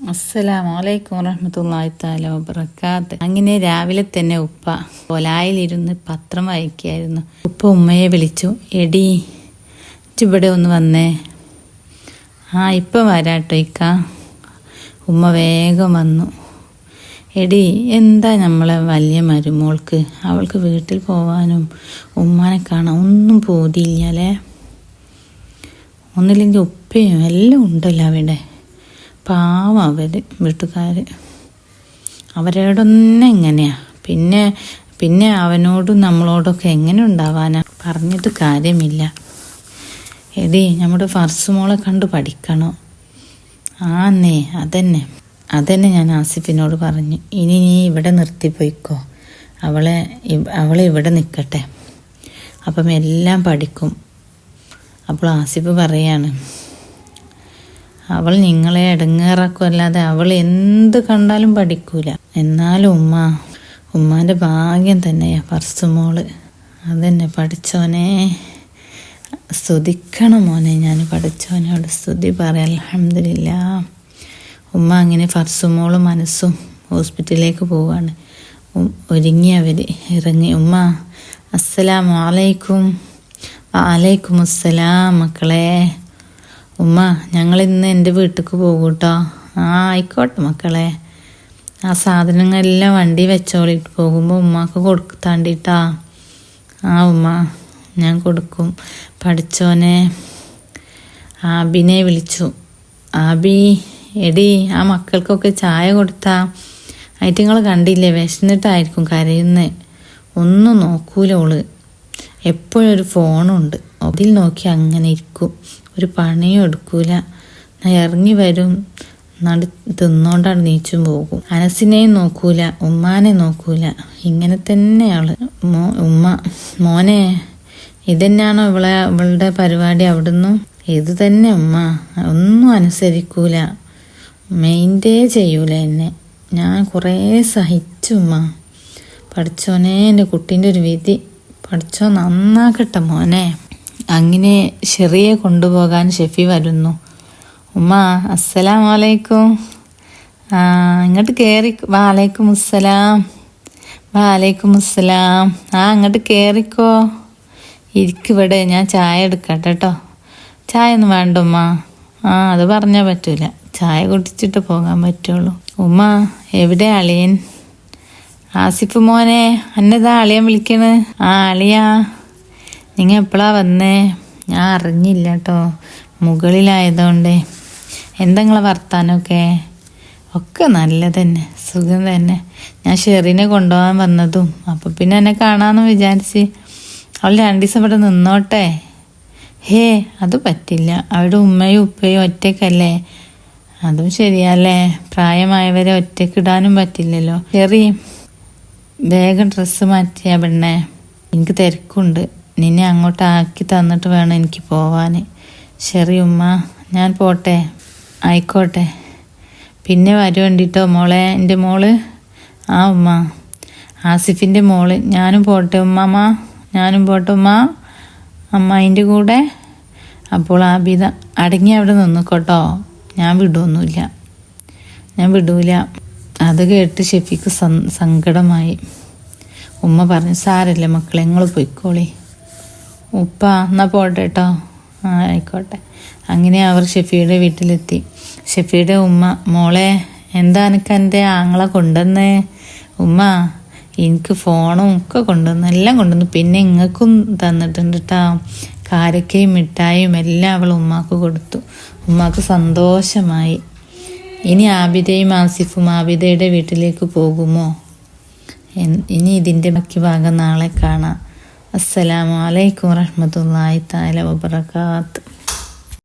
അസ്സലാമു അലൈക്കും വറഹമത്തല്ലാഹി തആല വബറകാത്ത്. അങ്ങനെ രാവിലെ തന്നെ ഉപ്പ കൊലായിലിരുന്ന് പത്രം വായിക്കായിരുന്നു. ഉപ്പ ഉമ്മയെ വിളിച്ചു എടി ഇവിടെ ഒന്ന് വന്നേ. ആ ഇപ്പം വരാട്ടോ ഇക്ക. ഉമ്മ വേഗം വന്നു. എടി എന്താ നമ്മളെ വലിയ മരുമോൾക്ക്? അവൾക്ക് വീട്ടിൽ പോവാനും ഉമ്മാനെ കാണാൻ ഒന്നും പോതിയില്ലേ ഒന്നില്ലെങ്കിൽ ഉപ്പയും എല്ലാം ഉണ്ടല്ലോ അവിടെ. പാവം അവർ വീട്ടുകാർ അവരോടൊന്നും എങ്ങനെയാ? പിന്നെ പിന്നെ അവനോടും നമ്മളോടൊക്കെ എങ്ങനെ ഉണ്ടാവാനാ? പറഞ്ഞിട്ട് കാര്യമില്ല. എടി നമ്മുടെ ഫർസ് മോളെ കണ്ട് പഠിക്കണോ. ആന്നേ അതന്നെ. അതന്നെ ഞാൻ ആസിഫിനോട് പറഞ്ഞു. ഇനി നീ ഇവിടെ നിർത്തിപ്പോയിക്കോ അവളെ അവളെ ഇവിടെ നിൽക്കട്ടെ അപ്പം എല്ലാം പഠിക്കും. അപ്പോൾ ആസിഫ് പറയാണ് അവൾ നിങ്ങളെ ഇടങ്ങേറാക്കുമല്ലാതെ അവൾ എന്ത് കണ്ടാലും പഠിക്കൂല. എന്നാലും ഉമ്മ ഉമ്മാന്റെ ഭാഗ്യം തന്നെയാ ഫർസ്റ്റ് മോൾ. അതെന്നെ പഠിച്ചവനെ. സ്തുതിക്കണം മോനെ ഞാൻ പഠിച്ചവനോട് സ്തുതി പറയാം. അലഹമില്ല ഉമ്മ അങ്ങനെ ഫർസ്റ്റ് മോളും മനസ്സും ഹോസ്പിറ്റലിലേക്ക് പോവാണ്. ഒരുങ്ങി അവർ ഇറങ്ങി. ഉമ്മ അസ്സലാമു അലൈക്കും. വലൈക്കും അസ്സലാം മക്കളെ. ഉമ്മ ഞങ്ങൾ ഇന്ന് എന്റെ വീട്ടിലേക്ക് പോകും കേട്ടോ ആ ആയിക്കോട്ടെ മക്കളെ. ആ സാധനങ്ങളെല്ലാം വണ്ടി വെച്ചോളിട്ട് പോകുമ്പോൾ ഉമ്മാക്ക് കൊടുക്കാണ്ടിട്ടാ ആ ഉമ്മ ഞാൻ കൊടുക്കും. പഠിച്ചോനെ. ആബിനെ വിളിച്ചു. ആബി എടി ആ മക്കൾക്കൊക്കെ ചായ കൊടുത്താ. ഐറ്റങ്ങൾ കണ്ടില്ലേ വിശന്നിട്ടായിരിക്കും കരയുന്നത് ഒന്നും നോക്കൂല ഓൾ. എപ്പോഴും ഒരു ഫോണുണ്ട്. അതിൽ നോക്കി അങ്ങനെ ഇരിക്കും. ഒരു പണിയും എടുക്കൂല. ഇറങ്ങി വരും. നടു തിന്നോണ്ടാണ് നീച്ചും പോകും. അനസിനെയും നോക്കൂല ഉമ്മാനെ നോക്കൂല. ഇങ്ങനെ തന്നെയാൾ മോ ഉമ്മ. മോനെ ഇതന്നെയാണോ ഇവളെ ഇവളുടെ പരിപാടി അവിടുന്ന്? ഇത് തന്നെ ഉമ്മ. ഒന്നും അനുസരിക്കൂല. മെയിന്റേ ചെയ്യൂല എന്നെ. ഞാൻ കുറേ സഹിച്ചു ഉമ്മ. പഠിച്ചോനെ എന്റെ കുട്ടീന്റെ ഒരു വിധി. പഠിച്ചോ നന്നാക്കട്ടെ മോനെ. അങ്ങനെ ഷെറിയെ കൊണ്ടുപോകാൻ ഷെഫി വരുന്നു. ഉമ്മ അസ്സലാം വലൈക്കും ആ ഇങ്ങോട്ട് കയറി വാലൈക്കും അസ്സലാം വാലൈക്കും അസ്സലാം ആ അങ്ങോട്ട് കയറിക്കോ ഇരിക്കിവിടെ ഞാൻ ചായ എടുക്കട്ടെ കേട്ടോ ചായ ഒന്നും വേണ്ട ഉമ്മ. ആ അത് പറഞ്ഞാൽ പറ്റൂല. ചായ കുടിച്ചിട്ട് പോകാൻ പറ്റുള്ളൂ. ഉമ്മ എവിടെ അളിയൻ? ആസിഫ് മോനെ അന്നതാ അളിയൻ വിളിക്കണ്? ആ അളിയാ. നിങ്ങ എപ്പോഴാ വന്നേ? ഞാൻ അറിഞ്ഞില്ല കേട്ടോ മുകളിലായതുകൊണ്ട് എന്താ നിങ്ങളെ വർത്താനമൊക്കെ ഒക്കെ നല്ല തന്നെ സുഖം തന്നെ. ഞാൻ ഷെറിനെ കൊണ്ടുപോകാൻ വന്നതും. അപ്പം പിന്നെ എന്നെ കാണാമെന്ന് വിചാരിച്ച് അവൾ രണ്ട് ദിവസം ഇവിടെ നിന്നോട്ടെ? ഹേ അത് പറ്റില്ല. അവിടെ ഉമ്മയും ഉപ്പയും ഒറ്റക്കല്ലേ? അതും ശരിയല്ലേ? പ്രായമായവരെ ഒറ്റക്കിടാനും പറ്റില്ലല്ലോ. ഷെറി വേഗം ഡ്രസ്സ് മാറ്റിയാ പെണ്ണേ. എനിക്ക് തിരക്കുണ്ട്. നിന്നെ അങ്ങോട്ട് ആക്കി തന്നിട്ട് വേണം എനിക്ക് പോവാൻ ശരി ഉമ്മ ഞാൻ പോട്ടെ. ആയിക്കോട്ടെ. പിന്നെ വരുവേണ്ടിട്ടോ മോളെ എന്റെ മോൾ? ആ ഉമ്മ. ആസിഫിന്റെ മോൾ. ഞാനും പോട്ടെ ഉമ്മമ്മ ഞാനും പോട്ടെ ഉമ്മ. അമ്മായിന്റെ കൂടെ. അപ്പോൾ ആബിത അടങ്ങി അവിടെ നിന്നിക്കോട്ടോ. ഞാൻ വിടുമൊന്നുമില്ല ഞാൻ വിടൂല. അത് കേട്ട് ഷെഫിക്ക് സങ്കടമായി. ഉമ്മ പറഞ്ഞു സാരല്ല മക്കളെ നിങ്ങൾ പൊയ്ക്കോളി. ഉപ്പ എന്നാൽ പോട്ടെ കേട്ടോ ആ ആയിക്കോട്ടെ. അങ്ങനെ അവർ ഷെഫിയുടെ വീട്ടിലെത്തി. ഷെഫിയുടെ ഉമ്മ മോളെ എന്താ എനിക്ക് എന്റെ ആങ്ങളെ കൊണ്ടുവന്നേ? ഉമ്മ എനിക്ക് ഫോണും ഒക്കെ കൊണ്ടുവന്നു എല്ലാം കൊണ്ടുവന്നു പിന്നെ ഇങ്ങൾക്കും തന്നിട്ടുണ്ട് കേട്ടോ കാരക്കയും മിഠായും എല്ലാം അവൾ ഉമ്മാക്ക് കൊടുത്തു. ഉമ്മാക്ക് സന്തോഷമായി. ഇനി ആബിദയും ആസിഫും ആബിദയുടെ വീട്ടിലേക്ക് പോകുമോ? ഇനി ഇതിന്റെ ബാക്കി ഭാഗം നാളെ കാണാം. അസ്സലാമു അലൈക്കും താല വബറകാത്ത്.